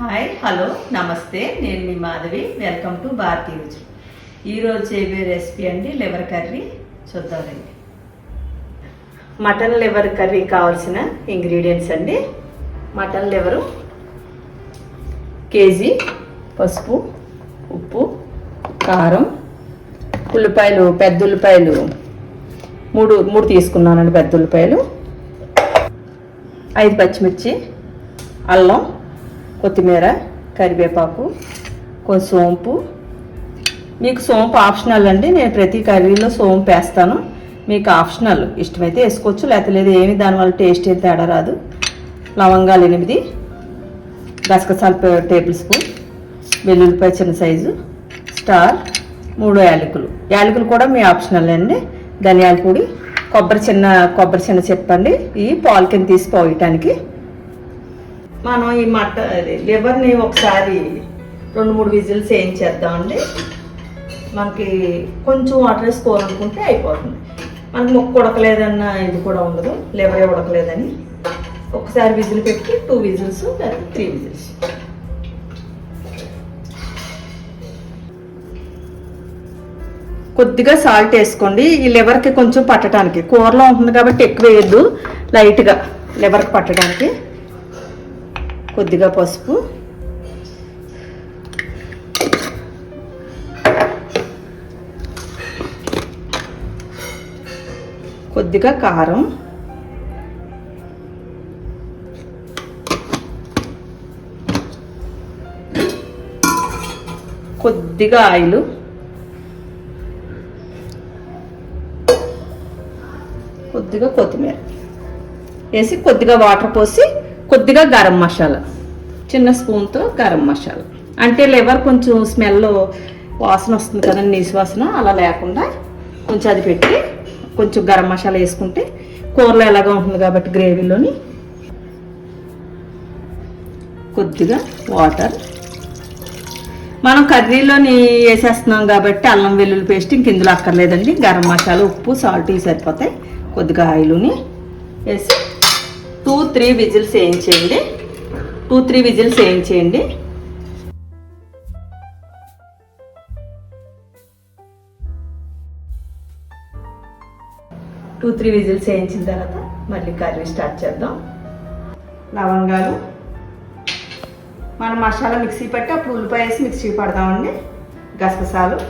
Hi hello నమస్తే. నేను మీ మాధవి. వెల్కమ్ టు భారతీ రుచి ఈరోజు చేయబోయే రెసిపీ అండి లివర్ కర్రీ. చూద్దామండి మటన్ లివర్ కర్రీ కావాల్సిన ఇంగ్రీడియంట్స్ అండి. మటన్ లివరు కేజీ పసుపు ఉప్పు కారం ఉల్లిపాయలు పెద్ద ఉల్లిపాయలు. మూడు మూడు తీసుకున్నానండి పెద్ద ఉల్లిపాయలు. ఐదు పచ్చిమిర్చి అల్లం కొత్తిమీర కరివేపాకు కొంచెం సోంపు. మీకు సోంపు ఆప్షనల్ అండి. నేను ప్రతి కర్రీలో సోంపు వేస్తాను. మీకు ఆప్షనల్. ఇష్టమైతే వేసుకోవచ్చు. లేకపోతే లేదు ఏమి దానివల్ల టేస్ట్ ఏం తేడా రాదు. లవంగాలు ఎనిమిది. గసగసాలు టేబుల్ స్పూన్ వెల్లుల్లిపాయ చిన్న సైజు స్టార్ మూడు యాలకులు. యాలకులు కూడా మీ ఆప్షనల్ అండి. ధనియాల పొడి కొబ్బరి చిన్న కొబ్బరి చిన్న చెప్పండి. ఈ పాలు కింద తీసి పోయటానికి మనం ఈ మట అది లివర్ని ఒకసారి రెండు మూడు విజిల్స్ ఏం చేద్దామండి మనకి కొంచెం వాటర్ వేసి అనుకుంటే అయిపోతుంది. మనకి మొక్క ఉడకలేదన్న ఇది కూడా ఉండదు లివరే ఉడకలేదని. ఒకసారి విజిల్ పెట్టి టూ విజిల్స్ లేదా త్రీ విజిల్స్. కొద్దిగా సాల్ట్ వేసుకోండి. ఈ లివర్కి కొంచెం పట్టడానికి కూరలో ఉంటుంది కాబట్టి ఎక్కువ వేయద్దు లైట్గా లివర్కి పట్టడానికి. కొద్దిగా పసుపు. కొద్దిగా కారం. కొద్దిగా ఆయిల్. కొద్దిగా కొత్తిమీర. వేసి కొద్దిగా వాటర్ పోసి కొద్దిగా గరం మసాలా చిన్న స్పూన్తో గరం మసాలా. అంటే లివర్ కొంచెం స్మెల్ వాసన వస్తుంది కదండి నీసు వాసన అలా లేకుండా కొంచెం అది పెట్టి కొంచెం గరం మసాలా వేసుకుంటే కూరలో ఎలాగా ఉంటుంది కాబట్టి గ్రేవీలోని కొద్దిగా వాటర్. మనం కర్రీలోని వేసేస్తున్నాం కాబట్టి అల్లం వెల్లుల్లి పేస్ట్ ఇంక ఇందులో అక్కర్లేదండి. గరం మసాలా ఉప్పు సాల్ట్ ఇవి సరిపోతాయి. కొద్దిగా ఆయిల్ని వేసి టూ త్రీ విజిల్స్ వేయించేయండి. టూ త్రీ విజిల్స్ వేయించేయండి. టూ త్రీ విజిల్స్ వేయించిన తర్వాత మళ్ళీ కర్రీ స్టార్ట్ చేద్దాం. లవంగాలు. మనం మసాలా మిక్సీ పెట్టి అప్పుడు ఉల్లిపాయ వేసి మిక్సీ పడదామండి గసగసాలు.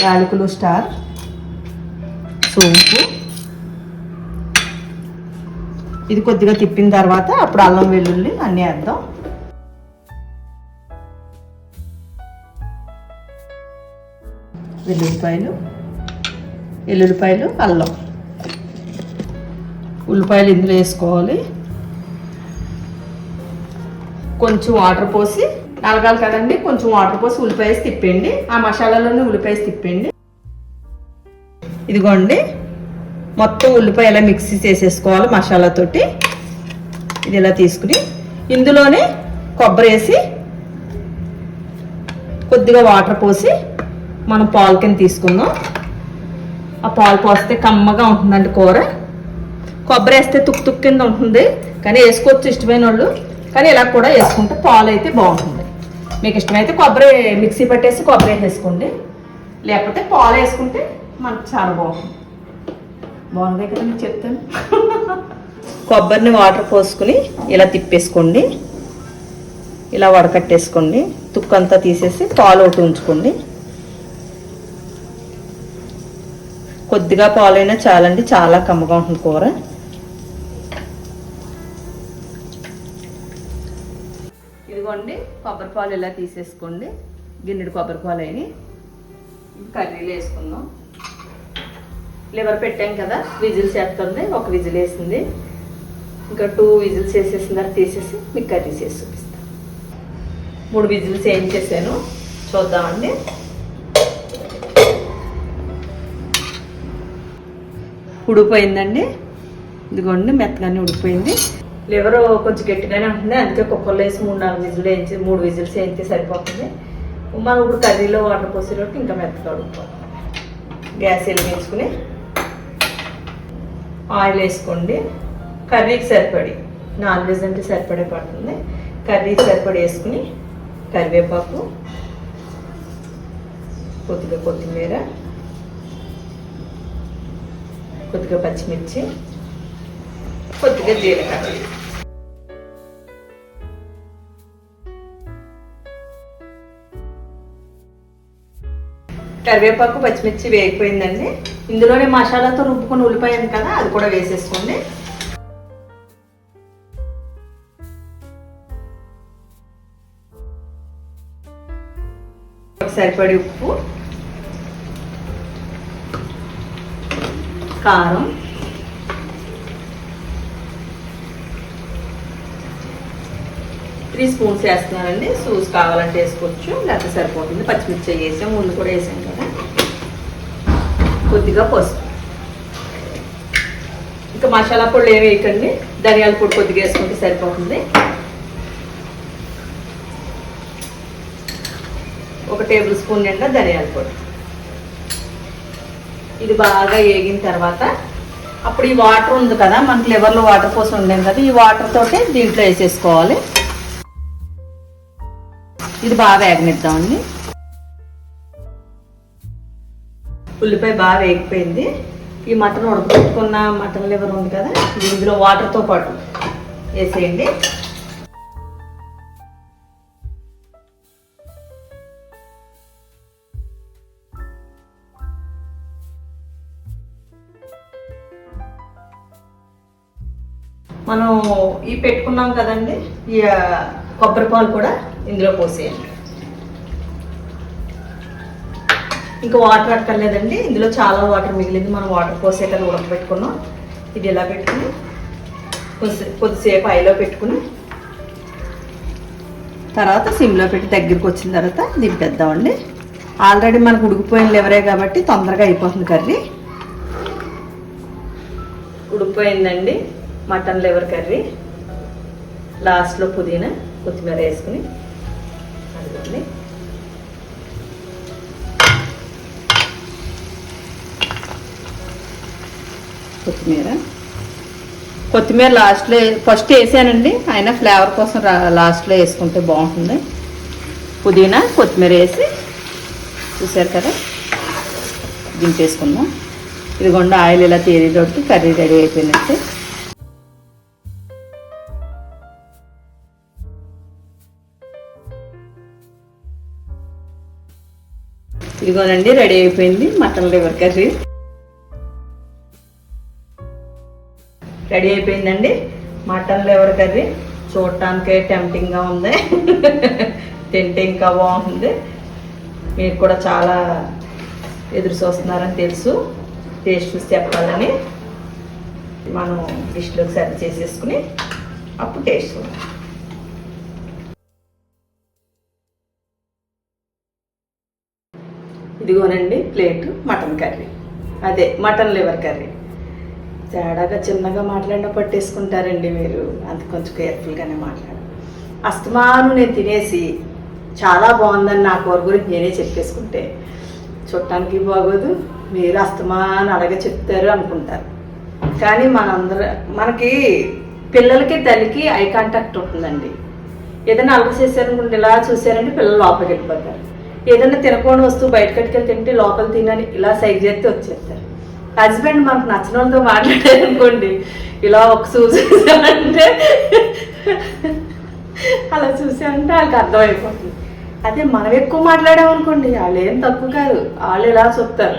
యాలకులు స్టార్. సోంపు. ఇది కొద్దిగా తిప్పిన తర్వాత అప్పుడు అల్లం వెల్లుల్లి అన్నీ వేద్దాం. వెల్లుల్లిపాయలు వెల్లుల్లిపాయలు అల్లం. ఉల్లిపాయలు ఇందులో వేసుకోవాలి. కొంచెం వాటర్ పోసి నలగాలి కదండి కొంచెం వాటర్ పోసి ఉల్లిపాయ తిప్పండి ఆ మసాలాలోనే ఉల్లిపాయ తిప్పండి ఇదిగోండి మొత్తం ఉల్లిపాయ ఇలా మిక్సీ చేసేసుకోవాలి మసాలాతోటి ఇది ఇలా తీసుకుని ఇందులోనే కొబ్బరి వేసి కొద్దిగా వాటర్ పోసి మనం పాలు కింద తీసుకుందాం. ఆ పాలు పోస్తే కమ్మగా ఉంటుందండి కూర. కొబ్బరి వేస్తే తుక్కు తుక్కు కింద ఉంటుంది. కానీ వేసుకోవచ్చు ఇష్టమైన వాళ్ళు కానీ ఇలా కూడా వేసుకుంటే పాలు అయితే బాగుంటుంది. మీకు ఇష్టమైతే కొబ్బరి మిక్సీ పట్టేసి కొబ్బరి వేసేసుకోండి. లేకపోతే పాలు వేసుకుంటే మనకు చాలా బాగుంటుంది. బాగుంది కదా మీకు చెప్తాను. కొబ్బరిని వాటర్ పోసుకుని ఇలా తిప్పేసుకోండి. ఇలా వడకట్టేసుకోండి. తుక్కు అంతా తీసేసి పాలు ఒకటి ఉంచుకోండి. కొద్దిగా పాలైనా చాలండి చాలా కమ్మగా ఉంటుంది కూర. ఇదిగోండి కొబ్బరి పాలు ఇలా తీసేసుకోండి. గిన్నెడు కొబ్బరి పాలు అయినాయి కర్రీలో వేసుకుందాం. లివర్ పెట్టాం కదా విజిల్స్ వేస్తుంది ఒక విజిల్ వేసింది. ఇంకా టూ విజిల్స్ వేసేసిన తర్వాత తీసేసి మీకు కర్రీస్ వేసి చూపిస్తాను మూడు విజిల్స్ ఏం చేశాను? చూద్దామండి. ఉడిపోయిందండి. ఇదిగోండి మెత్తగానే ఉడిపోయింది. లివర్ కొంచెం గట్టిగానే ఉంటుంది అందుకే కుక్కర్లో వేసి మూడు నాలుగు విజిల్ వేయించి మూడు విజిల్స్ వేయించి సరిపోతుంది. మనం ఇప్పుడు కర్రీలో వాటర్ పోసేటప్పుడు ఇంకా మెత్తగా ఉడికిపోతుంది. గ్యాస్ వెలిగించుకుని ఆయిల్ వేసుకోండి. కర్రీకి సరిపడి నాన్ వెజ్ అంటే సరిపడే పడుతుంది కర్రీ సరిపడి వేసుకుని కరివేపాకు కొద్దిగా కొత్తిమీర కొద్దిగా పచ్చిమిర్చి కొద్దిగా జీలకర్ర. కరివేపాకు పచ్చిమిర్చి వేగిపోయిందండి. ఇందులోనే మసాలాతో రుబ్బుకొని ఉల్లిపాయను కదా అది కూడా వేసేసుకోండి. సరిపడి ఉప్పు కారం త్రీ స్పూన్స్ వేస్తున్నానండి. సూస్ కావాలంటే వేసుకోవచ్చు లేకపోతే సరిపోతుంది. పచ్చిమిర్చి వేసాం ముందు కూడా వేసాం కదా. కొద్దిగా పసుపు. ఇంకా మసాలా పొడి ఏమి వేయకండి. ధనియాల పొడి కొద్దిగా వేసుకుంటే సరిపోతుంది. ఒక టేబుల్ స్పూన్ నిండా ధనియాల పొడి. ఇది బాగా వేగిన తర్వాత అప్పుడు ఈ వాటర్ ఉంది కదా మనకి లివర్లో వాటర్ పోసి ఉండేది కదా ఈ వాటర్ తోటి దీంట్లో వేసేసుకోవాలి. ఇది బాగా వేగనిద్దామండి. ఉల్లిపాయ బాగా వేగిపోయింది. ఈ మటన్ ఉడకపెట్టుకున్న మటన్ లివర్ ఉంది కదా ఇందులో వాటర్తో పాటు వేసేయండి. మనం ఈ పెట్టుకున్నాం కదండి ఈ కొబ్బరి పాలు కూడా ఇందులో పోసేయండి. ఇంకా వాటర్ అక్కర్లేదండి. ఇందులో చాలా వాటర్ మిగిలింది. మనం వాటర్ పోసే ఉడకబెట్టుకున్నాం. ఇది ఇలా పెట్టుకుని? కొద్ది కొద్దిసేపు ఐలో పెట్టుకుని. తర్వాత సిమ్లో పెట్టి దగ్గరికి వచ్చిన తర్వాత దింపేద్దామండి. ఆల్రెడీ మనకు ఉడికిపోయిన లివరే కాబట్టి తొందరగా అయిపోతుంది కర్రీ. ఉడికిపోయిందండి మటన్ లివర్ కర్రీ. లాస్ట్లో పుదీనా కొత్తిమీర వేసుకుని. అదిగోండి. కొత్తిమీర. కొత్తిమీర లాస్ట్లో ఫస్ట్ వేసానండి. అయినా ఫ్లేవర్ కోసం లాస్ట్లో వేసుకుంటే బాగుంటుంది. పుదీనా కొత్తిమీర వేసి చూసారు కదా? దింపేసుకుందాం. ఇదిగోండి ఆయిల్ ఇలా తేలితోటి కర్రీ రెడీ అయిపోయినట్టే. ఇదిగోనండి రెడీ అయిపోయింది మటన్ లివర్ కర్రీ. రెడీ అయిపోయిందండి. Mutton liver curry? చూడటానికి టెంప్టింగ్గా ఉంది. తింటే ఇంకా బాగుంటుంది మీరు కూడా చాలా ఎదురు చూస్తున్నారని తెలుసు. టేస్ట్ చూసి చెప్పాలని మనం డిష్లోకి సర్వ్ చేసేసుకుని అప్పుడు టేస్ట్ చూద్దాం. ఇదిగోనండి ప్లేట్ మటన్ కర్రీ. అదే మటన్ లివర్ కర్రీ. తేడాగా చిన్నగా మాట్లాడినా పట్టేసుకుంటారండి మీరు. అంత కొంచెం కేర్ఫుల్గానే మాట్లాడు. అస్తమాను నేను తినేసి చాలా బాగుందని నా కూర గురించి నేనే చెప్పేసుకుంటే చుట్టానికి బాగోదు. మీరు అస్తమాను అలాగే చెప్తారు అనుకుంటారు. కానీ మనందరూ మనకి పిల్లలకి తల్లికి ఐ కాంటాక్ట్ ఉంటుందండి. ఏదైనా అలవ చేశారనుకుంటే ఇలా చూశారంటే పిల్లలు లోపలికి వెళ్ళిపోతారు. ఏదైనా తినకుండా వస్తువు బయటకట్టుకెళ్ళి తింటే లోపల తినని ఇలా సైజ్ చేస్తే వచ్చేస్తారు. హస్బెండ్ మనకు నచ్చిన వాళ్ళతో మాట్లాడారనుకోండి ఇలా ఒక చూసేసామంటే అలా చూసామంటే వాళ్ళకి అర్థమైపోతుంది. అదే మనం ఎక్కువ మాట్లాడామనుకోండి వాళ్ళు ఏం తక్కువ కాదు. వాళ్ళు ఇలా చెప్తారు.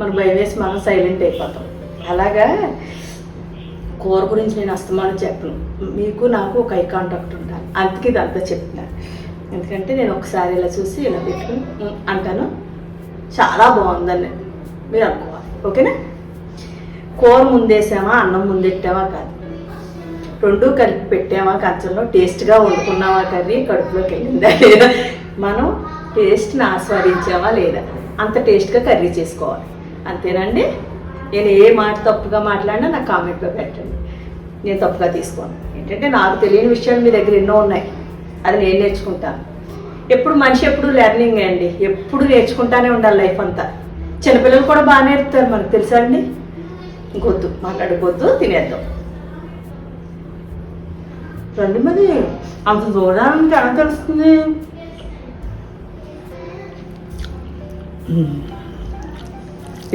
మనం భయం వేసి మనం సైలెంట్ అయిపోతాం. అలాగా కూర గురించి నేను అస్తమానం చెప్పను. మీకు నాకు ఒక ఐ కాంటాక్ట్ ఉండాలి. అందుకే ఇదంతా చెప్తున్నాను. ఎందుకంటే నేను ఒకసారి ఇలా చూసి ఇలా పెట్టుకుని అంటాను. చాలా బాగుందని మీరు అనుకోవాలి. ఓకేనా? కూర ముందేసామా అన్నం ముందెట్టావా కాదు. రెండు కలిపి పెట్టామా కంచంలో టేస్ట్గా వండుకున్నామా కర్రీ కడుపులోకి వెళ్ళిందా లేదా? మనం టేస్ట్ని ఆస్వాదించామా లేదా? అంత టేస్ట్గా కర్రీ చేసుకోవాలి. అంతేనండి? నేను ఏ మాట తప్పుగా మాట్లాడినా నాకు కామెంట్లో పెట్టండి. నేను తప్పుగా తీసుకోను. ఏంటంటే నాకు తెలియని విషయాలు మీ దగ్గర ఎన్నో ఉన్నాయి. అది నేను నేర్చుకుంటాను. ఎప్పుడు మనిషి ఎప్పుడు లెర్నింగ్ అండి? ఎప్పుడు నేర్చుకుంటానే ఉండాలి లైఫ్ అంతా. చిన్నపిల్లలు కూడా బాగా నేర్పుతారు మనకు తెలుసా అండి? ఇంకొద్దు మాట్లాడకొద్దు తినేద్దాం. రండి మరి. అంత దూరానికి ఎలా తెలుస్తుంది?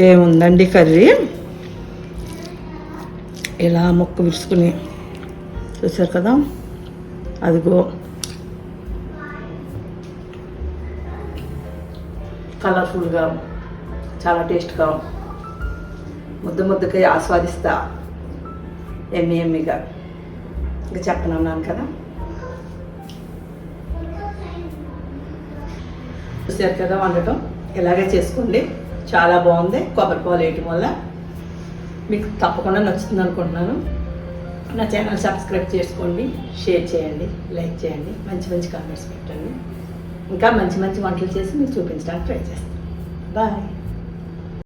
ఏముందండి కర్రీ? ఇలా ముక్క విరుచుకుని చూసారు కదా? అదిగో. కలర్ఫుల్గా చాలా టేస్ట్గా ముద్ద ముద్దకై ఆస్వాదిస్తా. ఎమ్మి ఎమ్మిగా. ఇంకా చెప్పనన్నాను కదా. చూసారు కదా వండటం? ఇలాగే చేసుకోండి. చాలా బాగుంది. కొబ్బరి పాలు వేయటం వల్ల మీకు తప్పకుండా నచ్చుతుంది అనుకుంటున్నాను. నా ఛానల్ సబ్స్క్రైబ్ చేసుకోండి. షేర్ చేయండి. లైక్ చేయండి. మంచి మంచి కామెంట్స్ పెట్టండి. ఇంకా మంచి మంచి వంటలు చేసి మీకు చూపించడానికి ట్రై చేస్తాను. బాయ్.